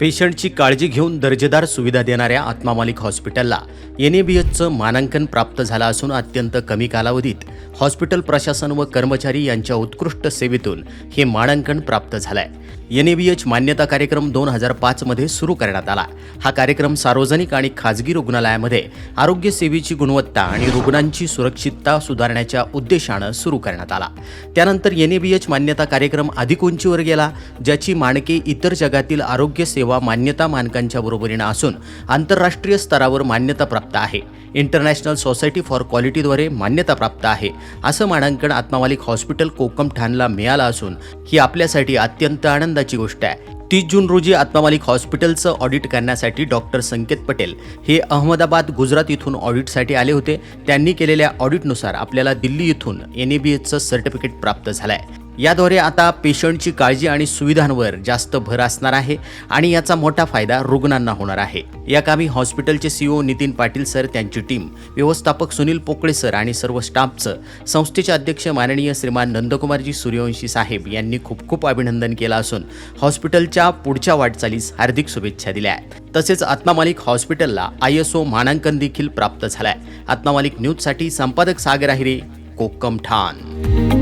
पेशंटची काळजी घेऊन दर्जेदार सुविधा देणाऱ्या आत्मा मालिक हॉस्पिटलला एन ए बी एचचं मानांकन प्राप्त झालं असून अत्यंत कमी कालावधीत हॉस्पिटल प्रशासन व कर्मचारी यांच्या उत्कृष्ट सेवेतून हे मानांकन प्राप्त झालंय. एन ए बी एच मान्यता कार्यक्रम दोन हजार पाचमध्ये सुरू करण्यात आला. हा कार्यक्रम सार्वजनिक आणि खाजगी रुग्णालयामध्ये आरोग्य सेवेची गुणवत्ता आणि रुग्णांची सुरक्षितता सुधारण्याच्या उद्देशानं सुरू करण्यात आला. त्यानंतर एन ए बी एच मान्यता कार्यक्रम अधिक उंचीवर गेला ज्याची मानके इतर जगातील आरोग्य सेवा मान्यता मानकांच्या बरोबरीनं असून आंतरराष्ट्रीय स्तरावर मान्यता प्राप्त आहे. इंटरनॅशनल सोसायटी फॉर क्वालिटीद्वारे मान्यता प्राप्त आहे असं मानांकन आत्मामालिक हॉस्पिटल कोकम ठाणला मिळालं असून ही आपल्यासाठी अत्यंत आनंदाची गोष्ट आहे. तीस जून रोजी आत्मामालिक हॉस्पिटलचं ऑडिट करण्यासाठी डॉक्टर संकेत पटेल हे अहमदाबाद गुजरात इथून ऑडिटसाठी आले होते. त्यांनी केलेल्या ऑडिटनुसार आपल्याला दिल्ली इथून एन ए बी एचचं सर्टिफिकेट प्राप्त झालं आहे याद्वारे आता पेशंटची काळजी आणि सुविधांवर जास्त भर असणार आहे आणि याचा मोठा फायदा रुग्णांना होणार आहे. या कामी हॉस्पिटलचे सीओ नितीन पाटील सर त्यांची टीम व्यवस्थापक सुनील पोकळे सर आणि सर्व स्टाफचं संस्थेचे अध्यक्ष माननीय श्रीमान नंदकुमारजी सूर्यवंशी साहेब यांनी खूप खूप अभिनंदन केलं असून हॉस्पिटलच्या पुढच्या वाटचालीस हार्दिक शुभेच्छा दिल्या आहेत. तसेच आत्मामालिक हॉस्पिटलला आय एस ओ मानांकन देखील प्राप्त झालंय. आत्मामालिक न्यूजसाठी संपादक सागर आहिरे कोक्कम ठाण.